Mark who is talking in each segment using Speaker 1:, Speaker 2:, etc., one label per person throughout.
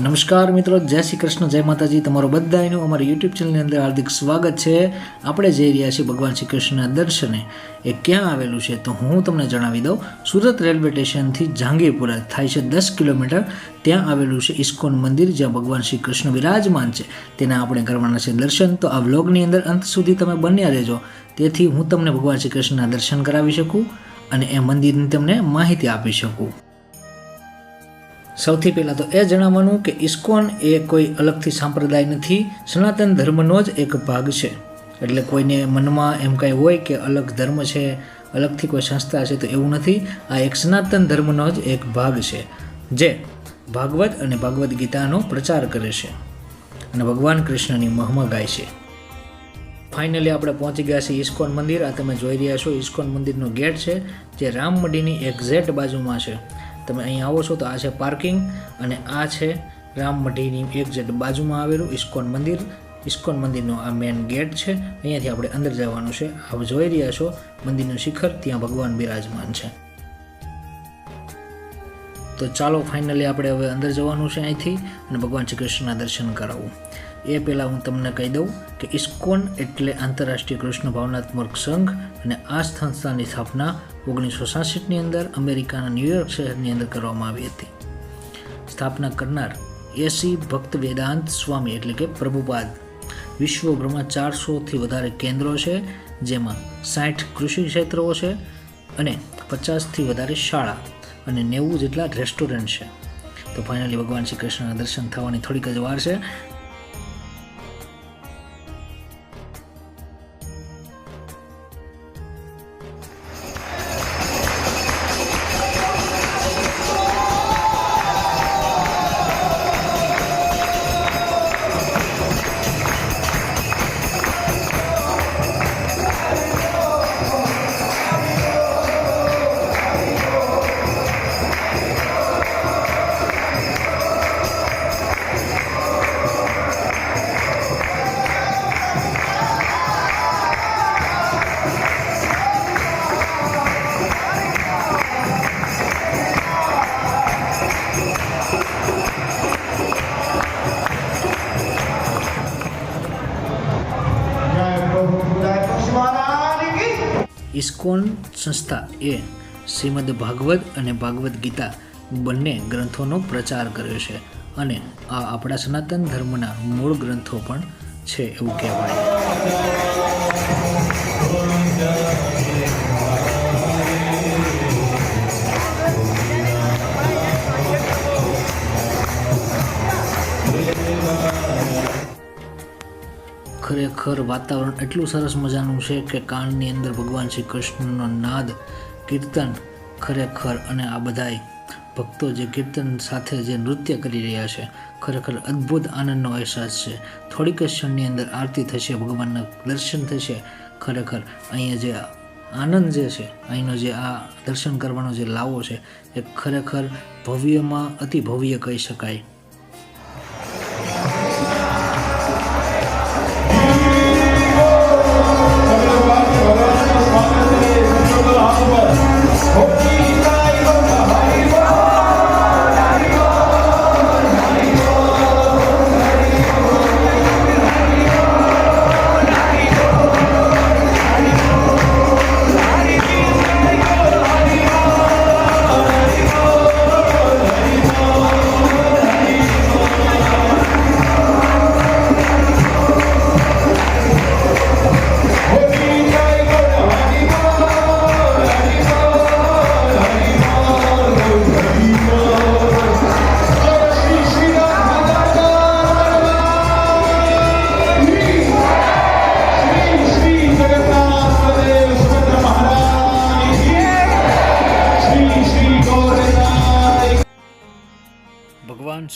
Speaker 1: નમસ્કાર મિત્રો, જય શ્રી કૃષ્ણ, જય માતાજી. તમારું બધાનું અમારી યુટ્યુબ ચેનલની અંદર હાર્દિક સ્વાગત છે. આપણે જઈ રહ્યા છીએ ભગવાન શ્રી કૃષ્ણના દર્શને. એ ક્યાં આવેલું છે તો હું તમને જણાવી દઉં. સુરત રેલવે સ્ટેશનથી જહાંગીરપુરા થાય છે દસ કિલોમીટર. ત્યાં આવેલું છે ઇસ્કોન મંદિર, જ્યાં ભગવાન શ્રી કૃષ્ણ વિરાજમાન છે. તેના આપણે કરવાના છે દર્શન. તો આ વ્લોગની અંદર અંત સુધી તમે બન્યા રહેજો. તેથી હું તમને ભગવાન શ્રી કૃષ્ણના દર્શન કરાવી શકું. અને એ મંદિરની તમને માહિતી આપી શકું. સૌથી પહેલાં તો એ જણાવવાનું કે ઇસ્કોન એ કોઈ અલગથી સંપ્રદાય નથી, સનાતન ધર્મનો જ એક ભાગ છે. એટલે કોઈને મનમાં એમ કાંઈ હોય કે અલગ ધર્મ છે, અલગથી કોઈ સંસ્થા છે તો એવું નથી. આ એક સનાતન ધર્મનો જ એક ભાગ છે, જે ભાગવત અને ભાગવદ્ ગીતાનો પ્રચાર કરે છે અને ભગવાન કૃષ્ણની મહમા ગાય છે. ફાઇનલી આપણે પહોંચી ગયા છીએ ઇસ્કોન મંદિર. આ તમે જોઈ રહ્યા છો ઇસ્કોન મંદિરનો ગેટ છે, જે રામમઢીની એક્ઝેક્ટ બાજુમાં છે. તમે અહીં આવો છો તો આ છે પાર્કિંગ અને આ છે રામમઢીની એક્ઝેક્ટ બાજુમાં આવેલું ઇસ્કોન મંદિર. ઇસ્કોન મંદિરનો આ મેન ગેટ છે. અહીંયાથી આપણે અંદર જવાનું છે. આપ જોઈ રહ્યા છો, મંદિરનું શિખર ત્યાં ભગવાન બિરાજમાન છે. તો ચાલો ફાઇનલી આપણે હવે અંદર જવાનું છે અહીંથી અને ભગવાન શ્રી કૃષ્ણના દર્શન કરાવવું એ પહેલાં હું તમને કહી દઉં કે ઇસ્કોન એટલે આંતરરાષ્ટ્રીય કૃષ્ણ ભાવનાત્મક સંઘ અને આ સંસ્થાની સ્થાપના ઓગણીસો સાસઠની અંદર અમેરિકાના ન્યુયોર્ક શહેરની અંદર કરવામાં આવી હતી. સ્થાપના કરનાર એસી ભક્ત વેદાંત સ્વામી એટલે કે પ્રભુપાદ. વિશ્વભરમાં ચારસોથી વધારે કેન્દ્રો છે, જેમાં સાઠ કૃષિ ક્ષેત્રો છે અને પચાસથી વધારે શાળા અને નેવું જેટલા રેસ્ટોરન્ટ છે. તો ફાઇનલી ભગવાન શ્રી કૃષ્ણના દર્શન થવાની થોડીક જ વાર છે. ઇસ્કોન સંસ્થા એ શ્રીમદ ભાગવત અને ભાગવત ગીતા બંને ગ્રંથોનો પ્રચાર કર્યો છે અને આ આપણા સનાતન ધર્મના મૂળ ગ્રંથો પણ છે એવું કહેવાય. ખરેખર વાતાવરણ એટલું સરસ મજાનું છે કે કાનની અંદર ભગવાન શ્રી કૃષ્ણનો નાદ, કીર્તન ખરેખર અને આ બધાય ભક્તો જે કીર્તન સાથે જે નૃત્ય કરી રહ્યા છે, ખરેખર અદ્ભુત આનંદનો અહેસાસ છે. થોડીક જ ક્ષણની અંદર આરતી થશે, ભગવાનના દર્શન થશે, ખરેખર અહીંયા જે આનંદ જે છે, અહીંનો જે આ દર્શન કરવાનો જે લાવો છે, એ ખરેખર ભવ્યમાં અતિ ભવ્ય કહી શકાય.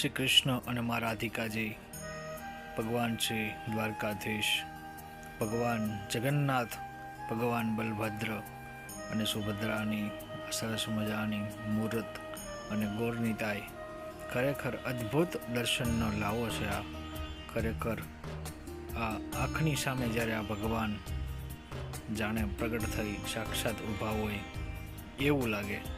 Speaker 2: શ્રી
Speaker 1: કૃષ્ણ અને મા રાધિકાજી, ભગવાન શ્રી દ્વારકાધીશ, ભગવાન જગન્નાથ, ભગવાન બલભદ્ર અને સુભદ્રાની, સરસ મજાની મૂર્ત અને ગોરનીતાઈ ખરેખર અદ્ભુત દર્શનનો લાવો છે આ. ખરેખર આ આંખની સામે જ્યારે આ ભગવાન જાણે પ્રગટ થઈ, સાક્ષાત ઊભા હોય, એવું લાગે.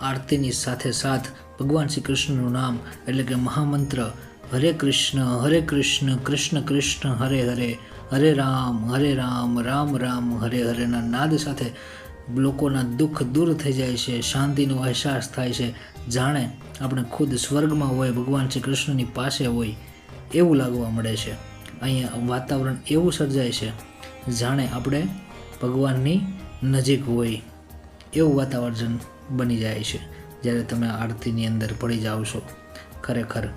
Speaker 1: આરતીની સાથે સાથ ભગવાન શ્રી કૃષ્ણનું નામ એટલે કે મહામંત્ર, હરે કૃષ્ણ હરે કૃષ્ણ કૃષ્ણ કૃષ્ણ, હરે હરે હરે રામ હરે રામ રામ રામ, હરે હરેના નાદ સાથે લોકોના દુઃખ દૂર થઈ જાય છે, શાંતિનો અહેસાસ થાય છે. જાણે આપણે ખુદ સ્વર્ગમાં હોય, ભગવાન શ્રી કૃષ્ણની પાસે હોય, એવું લાગવા મળે છે. અહીંયા વાતાવરણ એવું સર્જાય છે, જાણે આપણે ભગવાનની નજીક હોય, એવું વાતાવરણ બની જાય છે. જ્યારે તમે આરતીની અંદર પડી જાઓ છો, ખરેખર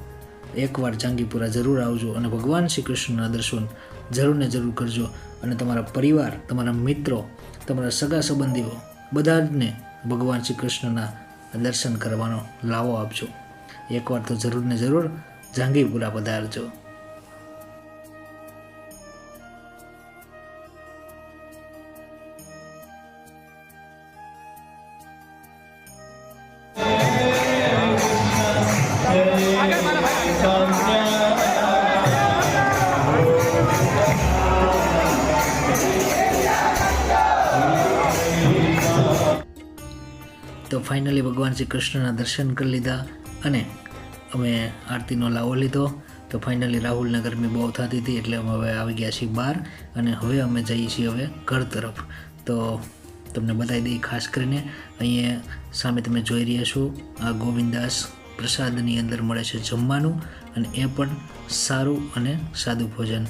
Speaker 1: એકવાર જાંગીપુરા જરૂર આવજો અને ભગવાન શ્રી કૃષ્ણના દર્શન જરૂર ને જરૂર કરજો અને તમારા પરિવાર, તમારા મિત્રો, તમારા સગા સંબંધીઓ બધા જને ભગવાન શ્રી કૃષ્ણના દર્શન કરવાનો લાવો આપજો. એકવાર તો જરૂર ને જરૂર જાંગીપુરા પધારજો. તો ફાઇનલી ભગવાન શ્રી કૃષ્ણના દર્શન કરી લીધા અને અમે આરતીનો લાવો લીધો. તો ફાઇનલી રાહુલને ગરમી બહુ થતી હતી એટલે અમે હવે આવી ગયા છીએ બહાર અને હવે અમે જઈએ છીએ હવે ઘર તરફ. તો તમને બતાવી દઈએ ખાસ કરીને, અહીંયા સામે તમે જોઈ રહ્યા છો, આ ગોવિંદાસ પ્રસાદની અંદર મળે છે જમવાનું અને એ પણ સારું અને સાદું ભોજન.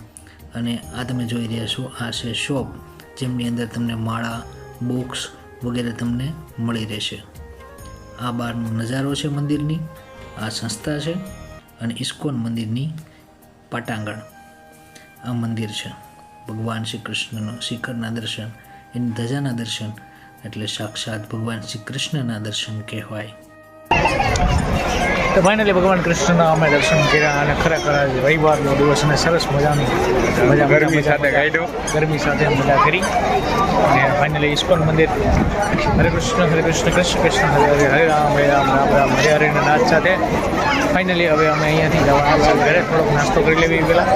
Speaker 1: અને આ તમે જોઈ રહ્યા છો, આ છે શોપ, જેમની અંદર તમને માળા, બુક્સ વગેરે તમને મળી રહેશે. આ બહારનો નજારો છે મંદિરની, આ સંસ્થા છે અને ઇસ્કોન મંદિરની પાટાંગણ. આ મંદિર છે. ભગવાન શ્રી કૃષ્ણનો શિખરના દર્શન, એની ધજાના દર્શન, એટલે સાક્ષાત ભગવાન શ્રી કૃષ્ણના દર્શન કહેવાય.
Speaker 3: તો ફાઇનલી ભગવાન કૃષ્ણના અમે દર્શન કર્યા અને ખરેખર આજે રવિવારનો દિવસ અને સરસ મજાની મજા ગરમી સાથે ગાઈડો ગરમી સાથે મજા કરી. અને ફાઇનલી ઇસ્કોન મંદિર. હરે કૃષ્ણ હરે કૃષ્ણ કૃષ્ણ કૃષ્ણ હરે હરે હરે રામ હરે રામ રામ રામ. હરે હરેના નાદ સાથે ફાઇનલી હવે અમે અહીંયાથી જવાના છે ઘરે. થોડોક નાસ્તો કરી લેવી પહેલાં.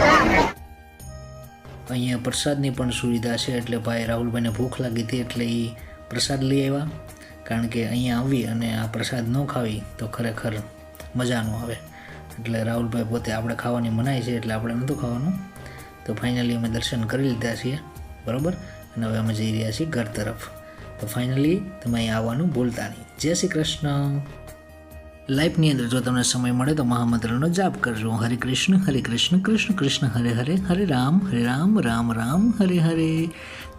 Speaker 1: અહીંયા પ્રસાદની પણ સુવિધા છે એટલે ભાઈ રાહુલભાઈને ભૂખ લાગી હતી એટલે એ પ્રસાદ લઈ આવ્યા. કારણ કે અહીંયા આવી અને આ પ્રસાદ ન ખાવી તો ખરેખર મજા ન આવે. એટલે રાહુલભાઈ પોતે આપણે ખાવાની મનાય છે એટલે આપણે નહોતું ખાવાનું. તો ફાઇનલી અમે દર્શન કરી લીધા છીએ, બરાબર? અને હવે અમે જઈ રહ્યા છીએ ઘર તરફ. તો ફાઇનલી તમે અહીં આવવાનું ભૂલતા નહીં. જય શ્રી કૃષ્ણ. લાઈફની અંદર જો તમને સમય મળે તો મહામંત્રનો જાપ કરજો. હરે કૃષ્ણ હરે કૃષ્ણ કૃષ્ણ કૃષ્ણ, હરે હરે હરે રામ હરે રામ રામ રામ, હરે હરે.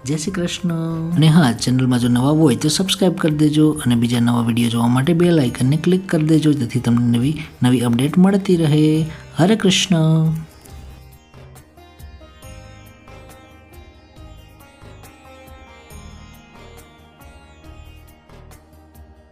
Speaker 1: જય શ્રી કૃષ્ણ. અને હા, ચેનલમાં જો નવા હોય તો સબસ્ક્રાઈબ કરી દેજો અને બીજા નવા વીડિયો જોવા માટે બે લાઇકનને ક્લિક કરી દેજો, જેથી તમને નવી નવી અપડેટ મળતી રહે. હરે કૃષ્ણ.